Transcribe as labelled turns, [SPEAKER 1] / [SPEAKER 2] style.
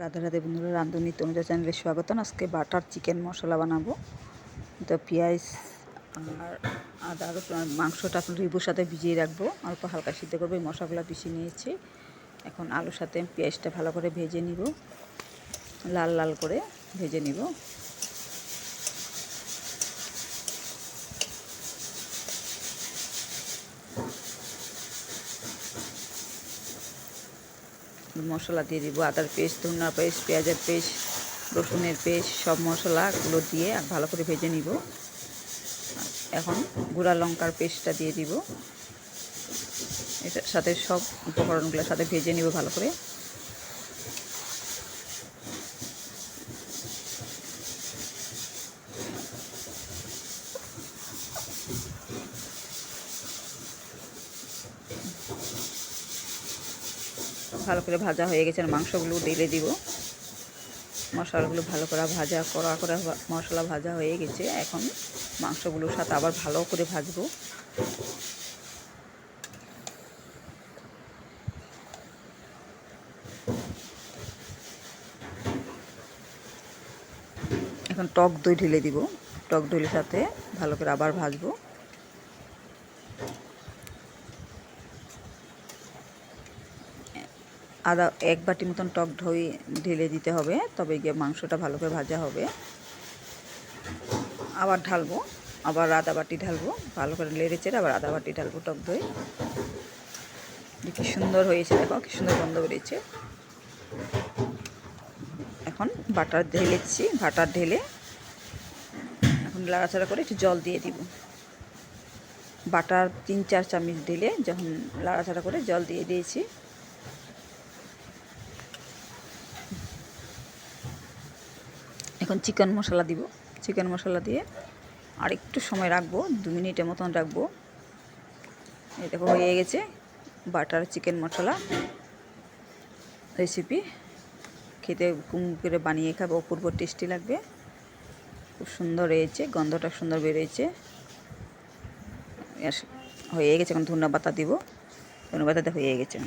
[SPEAKER 1] রাধে রাধে বন্ধুরা, রাঁধুনি তনুজা চ্যানেলে স্বাগতম। আজকে বাটার চিকেন মশলা বানাবো। তো পেঁয়াজ আর আদা আর মাংসটা এখন রিবুর সাথে ভিজিয়ে রাখব। অল্প হালকা সিদ্ধ করব, এই মশলাগুলো পিষিয়ে নিয়েছি। এখন আলুর সাথে পেঁয়াজটা ভালো করে ভেজে নিব। লাল লাল করে ভেজে নিব। মশলা দিয়ে দিব, আদার পেস্ট, ধনিয়া পেস্ট, পেঁয়াজের পেস্ট, রসুনের পেস্ট, সব মশলাগুলো দিয়ে আর ভালো করে ভেজে নিব। এখন গুঁড়া লঙ্কার পেস্টটা দিয়ে দিব। এটার সাথে সব উপকরণগুলোর সাথে ভেজে নিব ভালো করে। ভালো করে ভাজা হয়ে গেছে, আর মাংসগুলো ঢেলে দিব। মশলাগুলো ভালো করে ভাজা করা করে মশলা ভাজা হয়ে গেছে। এখন মাংসগুলোর সাথে আবার ভালো করে ভাজবো। এখন টক দই ঢেলে দিব। টক দইয়ের সাথে ভালো করে আবার ভাজবো। আদা এক বাটি মতন টক দই ঢেলে দিতে হবে, তবে গিয়ে মাংসটা ভালো করে ভাজা হবে। আবার ঢালবো, আবার আদা বাটি ঢালবো, ভালো করে লেড়ে চেড়ে আবার আদা বাটি ঢালবো টক দই। কি সুন্দর হয়েছে, দেখো কি সুন্দর গন্ধ বেরিয়েছে। এখন বাটার ঢেলেছি, বাটার ঢেলে এখন লাড়াচাড়া করে একটু জল দিয়ে দিব। বাটার তিন চার চামচ ঢেলে যখন লাড়াচাড়া করে জল দিয়ে দিয়েছি এখন চিকেন মশলা দিব। চিকেন মশলা দিয়ে আর একটু সময় রাখব, দু মিনিটের মতন রাখব। এই দেখো, হয়ে গেছে বাটার চিকেন মশলা রেসিপি খেতে কুম করে বানিয়ে খাবে, অপূর্ব টেস্টি লাগবে। খুব সুন্দর হয়েছে, গন্ধটা সুন্দর বেরিয়েছে। হয়ে গেছে, এখন ধন্যবাদ দিব। ধন্যবাদ হয়ে গেছে।